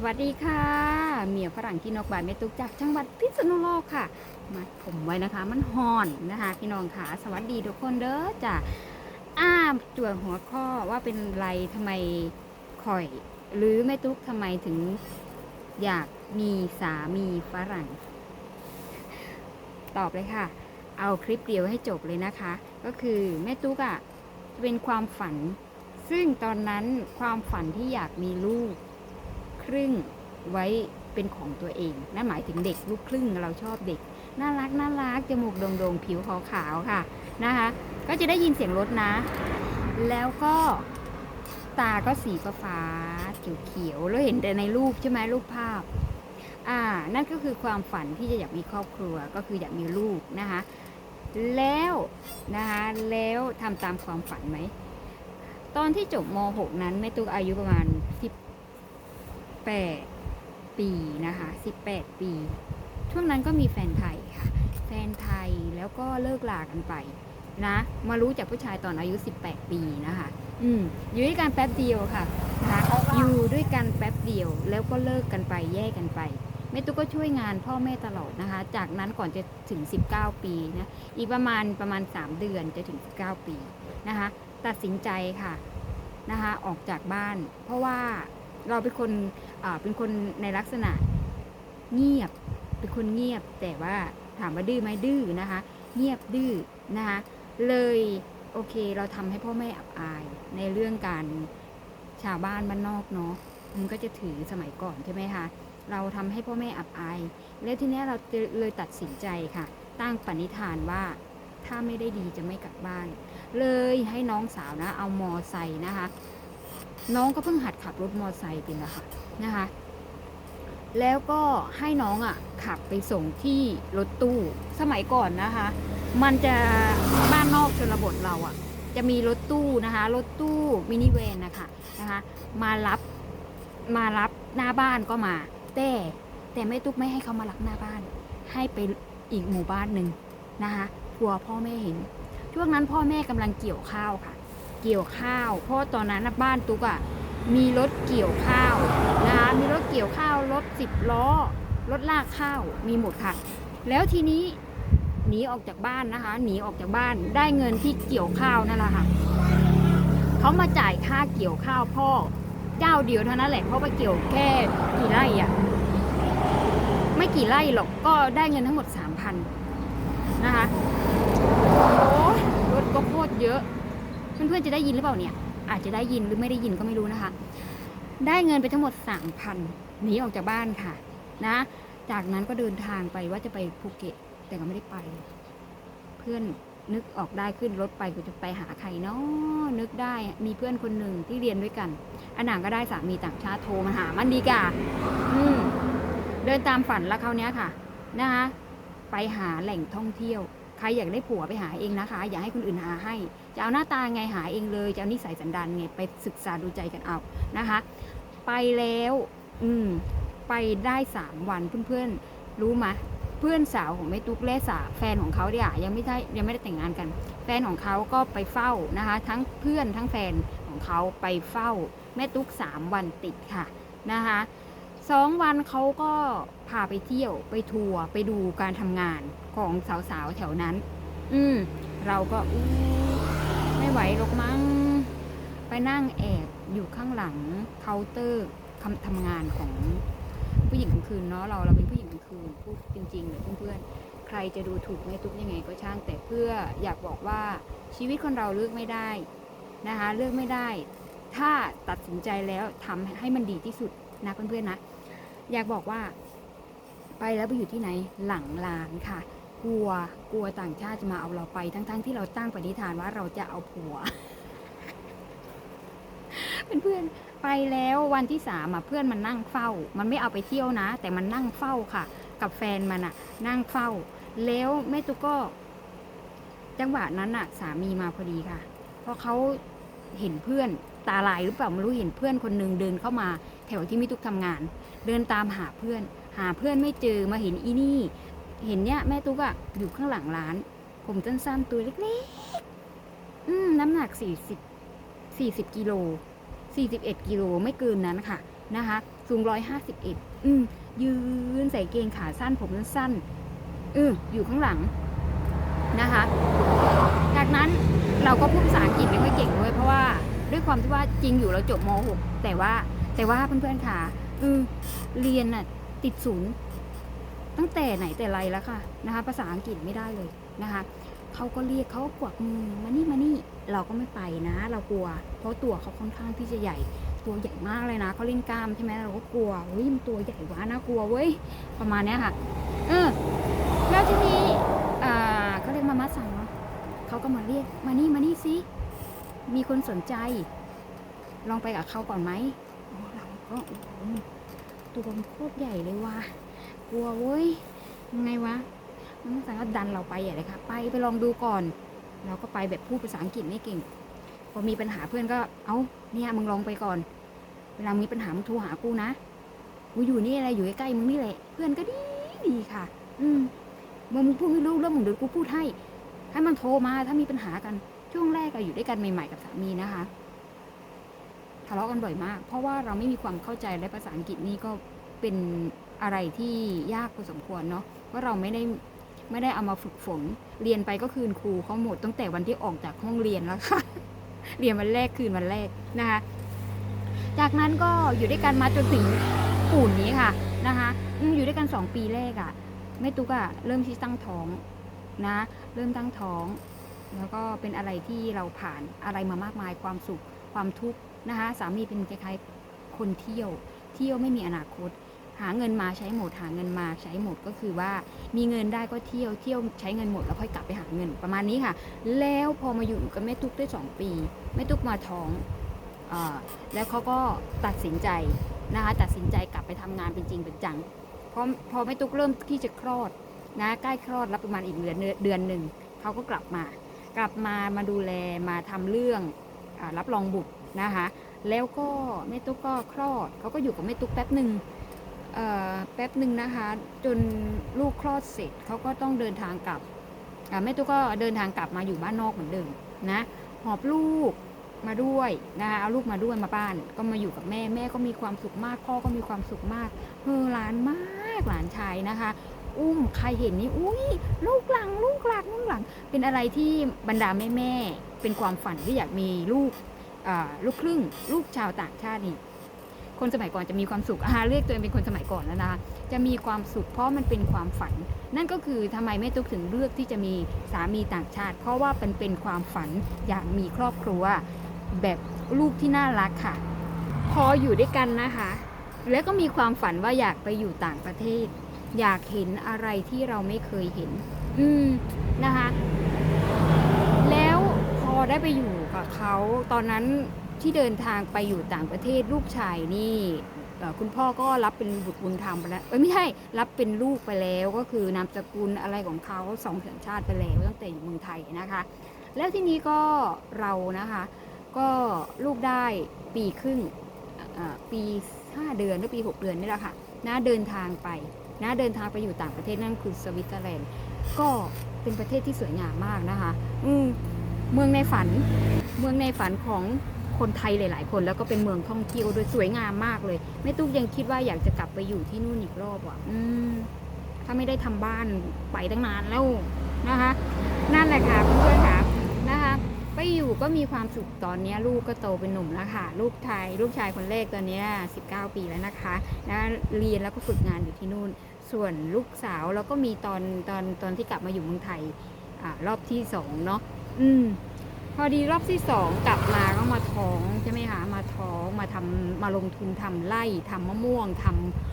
สวัสดีค่ะเมียฝรั่งที่นกบานเมตุกจากจังหวัดพิษณุโลกค่ะมาผมไว้นะคะ มันฮอนนะคะ พี่น้องค่ะ สวัสดีทุกคนเด้อจ้ะอ้าจวดหัวข้อว่าเป็นไรทำไมข่อย หรือแม่ตุ๊กทำไมถึงอยากมีสามีฝรั่ง ตอบเลยค่ะ เอาคลิปเดียวให้จบเลยนะคะ ก็คือแม่ตุ๊กอะ่ะเป็นความฝัน ซึ่งตอนนั้นความฝันที่อยากมีลูก ครึ่งไว้เป็นของตัวเองนั่นหมายถึงเด็กลูกครึ่งเราชอบเด็ก น่ารักน่ารักจมูกโด่งๆผิวขาวๆค่ะนะคะ ก็จะได้ยินเสียงรถนะ แล้วก็ตาก็สีฟ้าเขียวๆแล้วเห็นแต่ในรูปใช่ไหมรูปภาพอ่านั่นก็คือความฝันที่จะอยากมีครอบครัวก็คืออยากมีลูกนะคะ แล้วนะคะแล้วทำตามความฝันไหมตอนที่จบม .6 นั้นแม่ตุ๊กอายุประมาณ 18 ปีนะคะ 18 ปี ช่วงนั้นก็มีแฟนไทยค่ะ แฟนไทยแล้วก็เลิกลากันไปนะ มารู้จากผู้ชายตอนอายุ 18 ปีนะคะ อืมอยู่ด้วยกันแป๊บเดียวค่ะนะคะอยู่ด้วยกันแป๊บเดียวแล้วก็เลิกกันไปแยกกันไปแม่ตุ๊กก็ช่วยงานพ่อแม่ตลอดนะคะ จากนั้นก่อนจะถึง 19 ปีนะ อีกประมาณประมาณ 3 เดือนจะถึง 19 ปีนะคะ ตัดสินใจค่ะนะคะออกจากบ้าน เพราะว่า เราเป็นคนเป็นคนในลักษณะเงียบ เป็นคนเงียบ แต่ว่าถามว่าดื้อไหมดื้อนะคะ เงียบดื้อนะคะ เลยโอเคเราทำให้พ่อแม่อับอายในเรื่องการชาวบ้านบ้านนอกเนาะมันก็จะถือสมัยก่อนใช่ไหมคะ เราทำให้พ่อแม่อับอาย แล้วทีนี้เราเลยตัดสินใจค่ะ ตั้งปณิธานว่าถ้าไม่ได้ดีจะไม่กลับบ้าน เลยให้น้องสาวนะ เอามอไซค์นะคะ น้องก็เพิ่งหัดขับรถมอไซค์เป็นนะคะนะคะ แล้วก็ให้น้องอะ่ะขับไปส่งที่รถตู้สมัยก่อนนะคะ มันจะบ้านนอกชนบทเราอะ่ะ จะมีรถตู้นะคะรถตู้มินิเวนนะคะนะคะมารับมารับหน้าบ้านก็มา แต่แต่ไม่ตุ๊กไม่ให้เขามารับหน้าบ้าน ให้ไปอีกหมู่บ้านหนึ่งนะคะกลัวพ่อแม่เห็นช่วงนั้นพ่อแม่กำลังเกี่ยวข้าวค่ะ เกี่ยวข้าว เพราะตอนนั้นบ้านตุ๊กอะ่ะมีรถเกี่ยวข้าวนะคะมีรถเกี่ยวข้าวรถสิบล้อรถลากข้าวมีหมดค่ะ แล้วทีนี้หนีออกจากบ้านนะคะ หนีออกจากบ้านได้เงินที่เกี่ยวข้าวนั่นแหละค่ะเขามาจ่ายค่าเกี่ยวข้าวพ่อเจ้าเดียวเท่านั้นแหละเพราะไปเกี่ยวแค่กี่ไร่อะไม่กี่ไร่หรอกก็ได้เงินทั้งหมดสามพันนะคะโอ้รถก็โคตรเยอะ เพื่อนๆจะได้ยินหรือเปล่าเนี่ย อาจจะได้ยินหรือไม่ได้ยินก็ไม่รู้นะคะ ได้เงินไปทั้งหมดสามพันหนีออกจากบ้านค่ะ นะ จากนั้นก็เดินทางไปว่าจะไปภูเก็ต แต่ก็ไม่ได้ไป เพื่อนนึกออกได้ขึ้นรถไปกูจะไปหาใครเนาะนึกได้มีเพื่อนคนหนึ่งที่เรียนด้วยกันอันหนังก็ได้สามีต่างชาติโทรมาหามันดีกาอืมเดินตามฝันแล้วเขาเนี้ยค่ะ นะคะไปหาแหล่งท่องเที่ยว ใครอยากได้ผัวไปหาเองนะคะ อย่าให้คนอื่นหาให้ จะเอาหน้าตาไงหาเองเลย จะเอานิสัยสันดานไงไปศึกษาดูใจกันเอานะคะ ไปแล้ว อืม ไปได้สามวันเพื่อนๆ รู้ไหมเพื่อนสาวของแม่ตุ๊กและสาแฟนของเขาเนี่ยยังไม่ได้ยังไม่ได้แต่งงานกัน แฟนของเขาก็ไปเฝ้านะคะ ทั้งเพื่อนทั้งแฟนของเขาไปเฝ้า แม่ตุ๊กสามวันติดค่ะนะคะ สองวันเขาก็พาไปเที่ยวไปทัวร์ไปดูการทำงานของสาวๆแถวนั้น อืม เราก็อู้ไม่ไหวหรอกมั้ง ไปนั่งแอบอยู่ข้างหลังเคาน์เตอร์ทำทำงานของผู้หญิงกลางคืนเนาะเราเราเป็นผู้หญิงกลางคืนพูดจริงๆเลยเพื่อนๆ ใครจะดูถูกแม่ตุ๊กยังไงก็ช่างแต่เพื่ออยากบอกว่าชีวิตคนเราเลือกไม่ได้นะคะเลือกไม่ได้ ถ้าตัดสินใจแล้วทำให้มันดีที่สุดนะเพื่อนๆนะ อยากบอกว่า ไปแล้วไปอยู่ที่ไหนหลังลานค่ะ กลัวกลัวต่างชาติจะมาเอาเราไปทั้งๆทที่เราตั้งปณิธานว่าเราจะเอาผัวเพื่อนๆไปแล้ววันที่สามอะเพื่อนมันนั่งเฝ้า มันไม่เอาไปเที่ยวนะ แต่มันนั่งเฝ้าค่ะ กับแฟนมันอะ นั่งเฝ้า แล้วแม่ตุ๊กก็ จังหวะนั้นอะ สามีมาพอดีค่ะเพราะเขาเห็นเพื่อนตาลายหรือเปล่าไม่รู้เห็นเพื่อนคนหนึ่งเดินเข้ามา แถวที่มิตุ๊กทำงาน เดินตามหาเพื่อน หาเพื่อนไม่เจอมาเห็นอีนี่ เห็นเนี้ยแม่ตุ๊กอะอยู่ข้างหลังร้าน ผมสั้นๆตัวเล็กๆ อืมน้ำหนักสี่สิบสี่สิบกิโลสี่สิบเอ็ดกิโลไม่เกินนั้นค่ะนะคะ สูงร้อยห้าสิบเอ็ดอืมยืนใส่เกงขาสั้นผมสั้นๆเอออยู่ข้างหลังนะคะ จากนั้นเราก็พูดภาษาอังกฤษไม่ค่อยเก่งด้วยเพราะว่าด้วยความที่ว่าจริงอยู่เราจบม .6 แต่ว่าแต่ว่าเพื่อนๆค่ะ เออเรียนน่ะติดศูนย์ตั้งแต่ไหนแต่ไรแล้วค่ะนะคะ ภาษาอังกฤษไม่ได้เลยนะคะเขาก็เรียกเขากวักมือมานี่มานี่เราก็ไม่ไปนะ เรากลัว เพราะตัวเขาค่อนข้างที่จะใหญ่ ตัวใหญ่มากเลยนะเขาเล่นกล้ามใช่ไหมเราก็กลัวเฮ้ยมันตัวใหญ่วะน่ากลัวเว้ยประมาณเนี้ยค่ะ เออ แล้วทีนี้อ่าเขาเรียกมามัดสั่งเนาะเขาก็มาเรียกมานี่มานี่สิมีคนสนใจ ลองไปกับเขาก่อนไหม ก็ตัวมันโคตรใหญ่เลยว่ะกลัวเว้ยยังไงวะ มันสั่งก็ดันเราไปใหญ่เลยค่ะไปไปลองดูก่อน เราก็ไปแบบพูดภาษาอังกฤษไม่เก่ง พอมีปัญหาเพื่อนก็เอาเนี่ยมึงลองไปก่อน เวลามีปัญหามึงโทรหากูนะกูอยู่นี่อะไรอยู่ใกล้ๆมึงนี่แหละ เพื่อนก็ดีดีค่ะ อืมมึงพูดไม่รู้เรื่องมึงเดี๋ยวกูพูดให้ให้มันโทรมาถ้ามีปัญหากันช่วงแรกอะอยู่ด้วยกันใหม่ ๆ กับสามีนะคะ ทะเลาะกันบ่อยมาก เพราะว่าเราไม่มีความเข้าใจและภาษาอังกฤษนี่ก็เป็นอะไรที่ยากพอสมควรเนาะเพราเราไม่ได้ไม่ได้เอามาฝึกฝน เรียนไปก็คืนครูเขาหมดตั้งแต่วันที่ออกจากห้องเรียนแล้วค่ะ เรียนวันแรกคืนวันแรกนะคะ จากนั้นก็อยู่ด้วยกันมาจนถึงปูนนี้ค่ะนะคะอยู่ด้วยกันสองปีแรกอะ่ะแม่ตุ๊กอะเริ่มที่ตั้งท้องนะ เริ่มตั้งท้อง แล้วก็เป็นอะไรที่เราผ่านอะไรมามากมายความสุขความทุกข์ นะคะสามีเป็นคล้ายๆคนเที่ยวเที่ยวไม่มีอนาคต หาเงินมาใช้หมดหาเงินมาใช้หมดก็คือว่ามีเงินได้ก็เที่ยวเที่ยวใช้เงินหมดแล้วค่อยกลับไปหาเงินประมาณนี้ค่ะ แล้วพอมาอยู่กับแม่ตุ๊กได้สองปีแม่ตุ๊กมาท้องอแล้วเขาก็ตัดสินใจนะคะตัดสินใจกลับไปทำงานเป็นจริงเป็นจังพอพอแม่ตุ๊กเริ่มที่จะคลอดนะใกล้คลอดแล้วประมาณอีกเดือนเดือนหนึ่งเขาก็กลับมา กลับมามาดูแลมาทำเรื่องอรับรองบุตร นะคะ แล้วก็แม่ตุ๊กก็คลอดเขาก็อยู่กับแม่ตุ๊กแป๊บหนึ่งแป๊บหนึ่งนะคะ จนลูกคลอดเสร็จเขาก็ต้องเดินทางกลับแม่ตุ๊กก็เดินทางกลับมาอยู่บ้านนอกเหมือนเดิมนะหอบลูกมาด้วยนะคะเอาลูกมาด้วยมาบ้าน ก็มาอยู่กับแม่แม่ก็มีความสุขมากพ่อก็มีความสุขมากเฮอหลานมากหลานชายนะคะ อุ้มใครเห็นนี่อุ้ยลูกหลัง ลูกหลังลูกหลัง เป็นอะไรที่บรรดาแม่แม่เป็นความฝันที่อยากมีลูก ลูกครึ่ง ลูกชาวต่างชาตินี่ คนสมัยก่อนจะมีความสุขอาเรียกตัวเองเป็นคนสมัยก่อนแล้วนะคะจะมีความสุขเพราะมันเป็นความฝัน นั่นก็คือทำไมแม่ตุ๊กถึงเลือกที่จะมีสามีต่างชาติ เพราะว่าเป็นเป็นความฝันอยากมีครอบครัวแบบลูกที่น่ารักค่ะ พออยู่ด้วยกันนะคะ แล้วก็มีความฝันว่าอยากไปอยู่ต่างประเทศ อยากเห็นอะไรที่เราไม่เคยเห็น อืมนะคะ อได้ไปอยู่กับเขาตอนนั้นที่เดินทางไปอยู่ต่างประเทศลูกชายนี่คุณพ่อก็รับเป็นบุตรบุญธรรมไปแล้วไม่ใช่รับเป็นลูกไปแล้วก็คือนามสกุลอะไรของเขาสองสัญชาติไปแล้วตั้งแต่อยู่เมืองไทยนะคะ แล้วที่นี้ก็เรานะคะ ก็ลูกได้ปีครึ่งอ่าปี5เดือนหรือปี6เดือนนี่แหละค่ะนะเดินทางไปนะเดินทางไปอยู่ต่างประเทศนั่นคือสวิตเซอร์แลนด์ก็เป็นประเทศที่สวยงามมากนะคะ อืม เมืองในฝัน เมืองในฝันของคนไทยหลาย ๆ คนแล้วก็เป็นเมืองท่องเที่ยวโดยสวยงามมากเลยแม่ตุ๊กยังคิดว่าอยากจะกลับไปอยู่ที่นู่นอีกรอบว่ะ อืม ถ้าไม่ได้ทำบ้านไปตั้งนานแล้วนะคะ นั่นแหละค่ะเพื่อนๆค่ะนะคะไปอยู่ก็มีความสุขตอนนี้ลูกก็โตเป็นหนุ่มแล้วค่ะ ลูกชายลูกชายคนแรกตอนนี้ 19 ปีแล้วนะคะนะเรียนแล้วก็ฝึกงานอยู่ที่นู่น ส่วนลูกสาวเราก็มีตอนตอนตอนที่กลับมาอยู่เมืองไทยอรอบที่สองเนาะ อืม พอดีรอบที่สองกลับมาก็มาท้องใช่ไหมคะมาท้องมาทำมาลงทุนทำไร่ทำมะม่วงท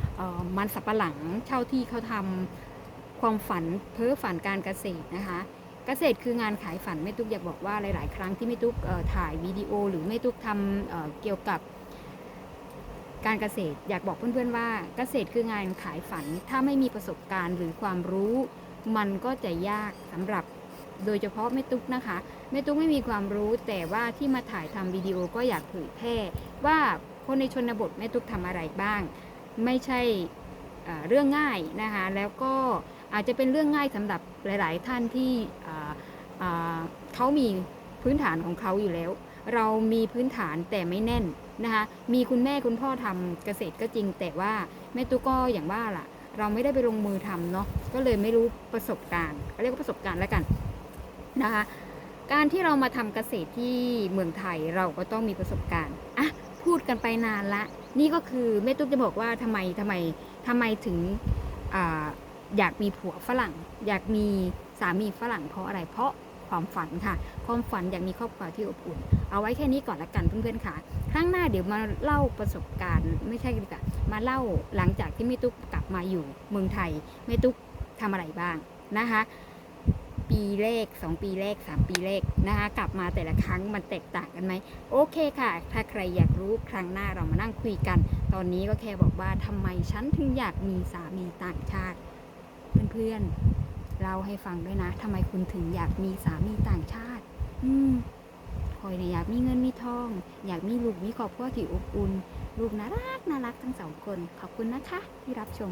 ำมันสับปะหลังเช่าที่เขาทำความฝันเพ้อฝันการเกษตรนะคะ เกษตรคืองานขายฝันแม่ตุ๊กอยากบอกว่าหลาย ๆ ครั้งที่แม่ตุ๊กถ่ายวิดีโอ หรือแม่ตุ๊กทำเเกี่ยวกับการเกษตรอยากบอกเพื่อน ๆ ว่าเกษตรคืองานขายฝัน ถ้าไม่มีประสบการณ์หรือความรู้ มันก็จะยากสำหรับ โดยเฉพาะแม่ตุ๊กนะคะแม่ตุ๊กไม่มีความรู้แต่ว่าที่มาถ่ายทำวิดีโอก็อยากเผยแพร่ว่าคนในชนบทแม่ตุ๊กทำอะไรบ้าง ไม่ใช่เรื่องง่ายนะคะแล้วก็อาจจะเป็นเรื่องง่ายสำหรับหลาย ๆ ท่านที่เขามีพื้นฐานของเขาอยู่แล้ว เรามีพื้นฐานแต่ไม่แน่นนะคะมีคุณแม่คุณพ่อทำเกษตรก็จริง แต่ว่าแม่ตุ๊กก็อย่างว่าล่ะ เราไม่ได้ไปลงมือทำเนาะก็เลยไม่รู้ประสบการณ์เรียกว่าประสบการณ์แล้วกัน นะคะการที่เรามาทำเกษตรที่เมืองไทยเราก็ต้องมีประสบการณ์อะพูดกันไปนานละ นี่ก็คือแม่ตุ๊กจะบอกว่าทำไมทำไมทำไมถึงออยากมีผัวฝรั่ง อยากมีสามีฝรั่งเพราะอะไรเพราะความฝันค่ะ ความฝันอยากมีครอบครัวที่อบอุ่น เอาไว้แค่นี้ก่อนละกันเพื่อนๆค่ะ ครั้งหน้าเดี๋ยวมาเล่าประสบการณ์ไม่ใช่กว่ามาเล่าหลังจากที่แม่ตุ๊กกลับมาอยู่เมืองไทยแม่ตุ๊กทำอะไรบ้างนะคะ ปีแรก2ปีแรก3ปีแรกนะคะกลับมาแต่ละครั้งมันแตกต่างกันไหมโอเคค่ะ ถ้าใครอยากรู้ครั้งหน้าเรามานั่งคุยกัน ตอนนี้ก็แค่บอกว่าทำไมฉันถึงอยากมีสามีต่างชาติ เพื่อนๆเล่าให้ฟังด้วยนะทำไมคุณถึงอยากมีสามีต่างชาติ อืมคอยเนี่ยอยากมีเงินมีทอง อยากมีลูกมีครอบครัวที่อบอุ่นลูกน่ารักน่ารักทั้งสองคน ขอบคุณนะคะที่รับชม